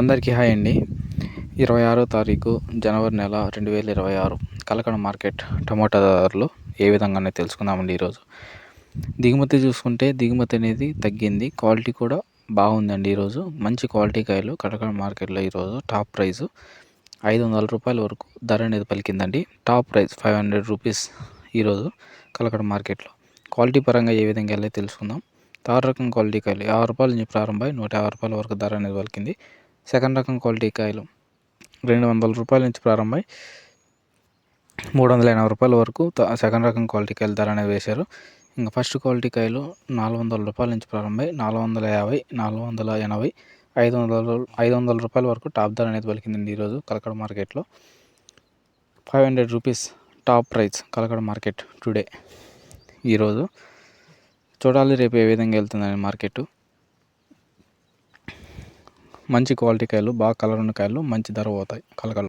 అందరికీ హాయ్ అండి. ఇరవై ఆరో తారీఖు జనవరి నెల రెండు వేల ఇరవై ఆరు కలకడ మార్కెట్ టమోటా ధరలు ఏ విధంగానే తెలుసుకుందామండి ఈరోజు. దిగుమతి చూసుకుంటే దిగుమతి అనేది తగ్గింది క్వాలిటీ కూడా బాగుందండి ఈరోజు. మంచి క్వాలిటీ కాయలు కలకడ మార్కెట్లో ఈరోజు టాప్ ప్రైస్ ఐదు వందల రూపాయల వరకు ధర అనేది పలికిందండి. Top price five hundred rupees ఈరోజు కలకడ మార్కెట్లో. క్వాలిటీ పరంగా ఏ విధంగా వెళ్ళి తెలుసుకుందాం. తారు రకం క్వాలిటీ కాయలు యాభై రూపాయల నుంచి ప్రారంభమై నూట యాభై రూపాయల వరకు ధర అనేది పలికింది. సెకండ్ రకం క్వాలిటీ కాయలు. రెండు వందల రూపాయల నుంచి ప్రారంభమై మూడు వందల ఎనభై రూపాయల వరకు సెకండ్ రకం క్వాలిటీ కాయలు ధర అనేది వేశారు. ఇంకా ఫస్ట్ క్వాలిటీ కాయలు నాలుగు వందల రూపాయల నుంచి ప్రారంభమై నాలుగు వందల యాభై నాలుగు వందల ఎనభై ఐదు వందల ఐదు వందల రూపాయల వరకు టాప్ ధర అనేది పలికిందండి ఈరోజు కలకడ మార్కెట్లో. Five hundred rupees top price Kalakada market today ఈరోజు చూడాలి రేపు ఏ విధంగా వెళ్తుందని మార్కెట్ మంచి క్వాలిటీ కాయలు బాగా కలర్ ఉన్న కాయలు మంచి ధర పోతాయి. కలకలు.